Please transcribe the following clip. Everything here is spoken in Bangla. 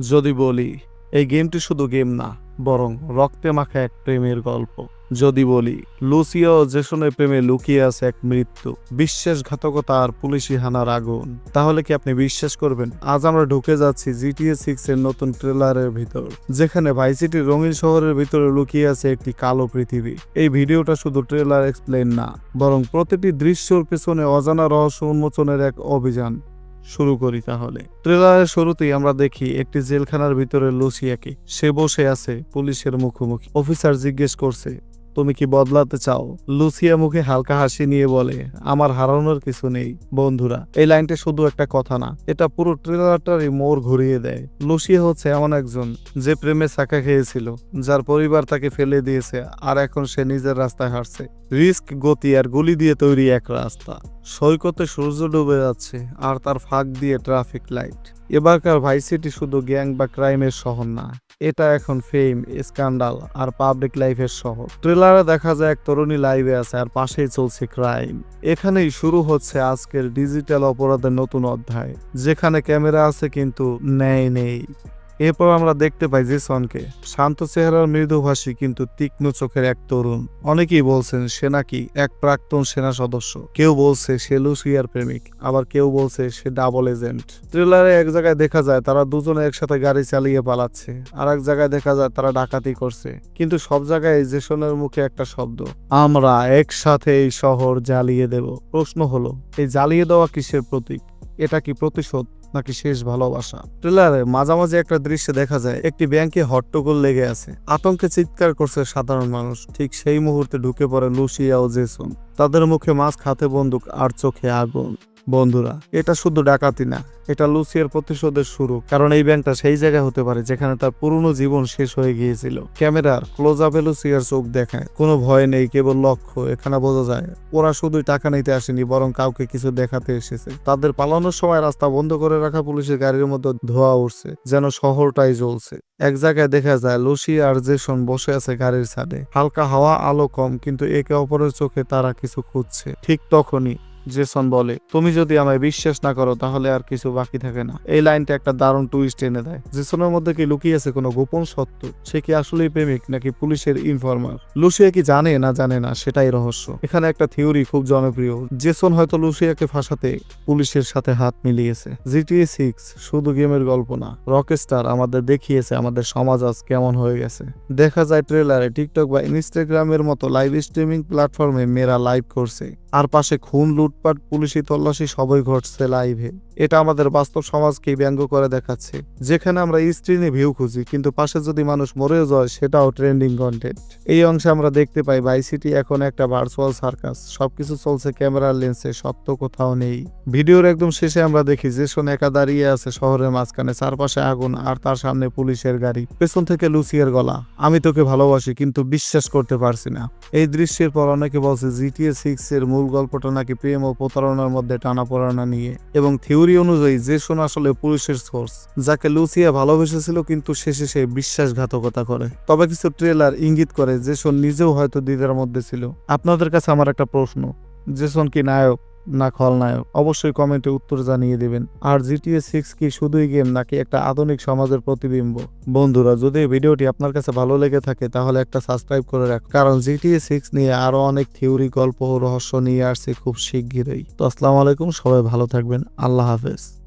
যদি বলি, এই গেমটি শুধু গেম না, বরং রক্তে মাখা এক প্রেমের গল্প। যদি বলি, লুসিয়া ও জেসনের প্রেমে লুকিয়ে আছে এক মৃত্যু, বিশ্বাসঘাতকতা আর পুলিশি হানার আগুন। তাহলে কি আপনি বিশ্বাস করবেন? আজ আমরা ঢুকে যাচ্ছি জিটিএ সিক্স এর নতুন ট্রেলারের ভিতর, যেখানে ভাইসিটির রঙিন শহরের ভিতরে লুকিয়ে আছে একটি কালো পৃথিবী। এই ভিডিওটা শুধু ট্রেলার এক্সপ্লেন না, বরং প্রতিটি দৃশ্যর পেছনে অজানা রহস্য উন্মোচনের এক অভিযান। শুরু করি তাহলে। ট্রেলারের শুরুতেই আমরা দেখি একটি জেলখানার ভিতরে লুসিয়াকে সে বসে আছে পুলিশের মুখোমুখি। অফিসার জিজ্ঞেস করছে তুমি কি বদলাতে চাও? লুসিয়া মুখে হালকা হাসি নিয়ে বলে, আমার হারানোর কিছু নেই, বন্ধুরা। এই লাইনটা শুধু একটা কথা না, এটা পুরো ট্রেলারটারই মোড় ঘুরিয়ে দেয়। লুসিয়া হচ্ছে এমন একজন যে প্রেমে ছাকা খেয়েছিল, যার পরিবার তাকে ফেলে দিয়েছে, আর এখন সে নিজের রাস্তায় হাঁটছে। রিস্ক, গতি আর গুলি দিয়ে তৈরি এক রাস্তা। সৈকতে সূর্য ডুবে যাচ্ছে, আর তার ফাঁক দিয়ে ট্রাফিক লাইট। এবারকার ভাই সিটি শুধু গ্যাং বা ক্রাইমের শহর না, এটা এখন ফেম স্ক্যান্ডাল আর পাবলিক লাইফের শহর। ট্রেলারে দেখা যায় এক তরুণী লাইভে আছে আর পাশেই চলছে ক্রাইম এখানেই শুরু হচ্ছে আজকের ডিজিটাল অপরাধের নতুন অধ্যায়, যেখানে ক্যামেরা আছে কিন্তু ন্যায় নেই। এরপর আমরা দেখতে পাই জেসনকে। শান্ত চেহারার মৃদুভাষী কিন্তু তীক্ষ্ণ চোখের এক তরুণ। অনেকেই বলছেন, সে নাকি এক প্রাক্তন সেনা সদস্য। কেউ বলছে, সে লুসিয়ার প্রেমিক। আবার কেউ বলছে, সে ডাবল এজেন্ট। ট্রেলারে এক জায়গায় দেখা যায়, তারা দুজনে একসাথে গাড়ি চালিয়ে পালাচ্ছে। আর এক জায়গায় দেখা যায়, তারা ডাকাতি করছে। কিন্তু সব জায়গায় জেসনের মুখে একটা শব্দ, আমরা একসাথে এই শহর জ্বালিয়ে দেব। প্রশ্ন হলো, এই জ্বালিয়ে দেওয়া কিসের প্রতীক? এটা কি প্রতিশোধ? নাকি শেষ ভালোবাসা। ট্রেলারে মাঝামাঝি একটা দৃশ্যে দেখা যায়, একটি ব্যাংকে হট্টগোল লেগে আছে। আতঙ্কে চিৎকার করছে সাধারণ মানুষ। ঠিক সেই মুহূর্তে ঢুকে পড়ে লুসিয়া ও জেসন। তাদের মুখে মাস্ক খাতে বন্দুক আর চোখে আগুন। বন্ধুরা, এটা শুধু ডাকাতি না, এটা লুসিয়ার প্রতিশোধের শুরু। কারণ এই ব্যাংকটা সেই জায়গা হতে পারে যেখানে তার পুরনো জীবন শেষ হয়ে গিয়েছিল। ক্যামেরার ক্লোজ আপে লুসিয়ার চোখ দেখায় কোনো ভয় নেই, কেবল লক্ষ্য, এখানে বোঝা যায়, ওরা শুধুই টাকা নিতে আসেনি, বরং কাউকে কিছু দেখাতে এসেছে। তাদের পালানোর সময় রাস্তা বন্ধ করে রাখা পুলিশের গাড়ির মধ্যে ধোয়া উঠছে, যেন শহরটাই জ্বলছে। এক জায়গায় দেখা যায়, লুসি আর জেসন বসে আছে গাড়ির ছাদে। হালকা হাওয়া, আলো কম, কিন্তু একে অপরের চোখে তারা কিছু খুঁজছে। ঠিক তখনই জেসন বলে, তুমি যদি আমায় বিশ্বাস না করো, তাহলে আর কিছু বাকি থাকে না। এই লাইনটা একটা দারুণ টুইস্ট এনে দেয়। জেসনের মধ্যে কি লুকিয়ে আছে কোনো গোপন সত্য? সে কি আসলেই প্রেমিক, নাকি পুলিশের ইনফরমার? লুসিয়া কি জানে না জানে না, সেটাই রহস্য। এখানে একটা থিওরি খুব জনপ্রিয়। জেসন হয়তো লুসিয়াকে ফাঁসাতে পুলিশের সাথে হাত মিলিয়েছে। জিটিএ সিক্স শুধু গেমের গল্প না, রকস্টার আমাদের দেখিয়েছে, আমাদের সমাজ আজ কেমন হয়ে গেছে। দেখা যায় ট্রেলারে, টিকটক বা ইনস্টাগ্রামের মতো লাইভ স্ট্রিমিং প্ল্যাটফর্মে মেয়েরা লাইভ করছে। আর পাশে খুন লুটপাট পুলিশি তল্লাশি সবই ঘটছে লাইভে এটা আমাদের বাস্তব সমাজকে ব্যঙ্গ করে দেখাচ্ছে। যেখানে আমরা স্ক্রিনে ভিউ খুঁজি, কিন্তু পাশে যদি মানুষ মরেও যায়, সেটাও ট্রেন্ডিং কন্টেন্ট এই অংশে আমরা দেখতে পাই বাইসিটি এখন একটা ভার্চুয়াল সার্কাস সবকিছু চলছে ক্যামেরার লেন্সে সত্য কোথাও নেই। ভিডিওর একদম শেষে আমরা দেখি জেসন একা দাঁড়িয়ে আছে শহরের মাঝখানে, চারপাশে আগুন আর তার সামনে পুলিশের গাড়ি। পেছন থেকে লুসিয়ার গলা। আমি তোকে ভালোবাসি, কিন্তু বিশ্বাস করতে পারছি না। এই দৃশ্যের পর অনেকে বলছে জিটিএ সিক্স এর মূল গল্পটা নাকি প্রেম ও প্রতারণার মধ্যে টানাপোড়ানা নিয়ে। এবং থিওরি অনুযায়ী জেসন আসলে পুলিশের সোর্স, যাকে লুসিয়া ভালোবেসেছিল কিন্তু শেষে সে বিশ্বাসঘাতকতা করে। তবে কিছু ট্রেলার ইঙ্গিত করে জেসন নিজেও হয়তো দ্বিধার মধ্যে ছিল। আপনাদের কাছে আমার একটা প্রশ্ন জেসন কি নায়ক? না খলনায়ক অবশ্যই কমেন্টে উত্তর জানিয়ে দেবেন। আর জিটিএ সিক্স কি শুধুই গেম নাকি একটা আধুনিক সমাজের প্রতিবিম্ব? বন্ধুরা, যদি ভিডিওটি আপনার কাছে ভালো লেগে থাকে, তাহলে একটা সাবস্ক্রাইব করে রাখ। কারণ জিটিএ সিক্স নিয়ে আরও অনেক থিওরি গল্প ও রহস্য নিয়ে আসছে খুব শিগগিরই। তো আসসালামু আলাইকুম, সবাই ভালো থাকবেন। আল্লাহ হাফেজ।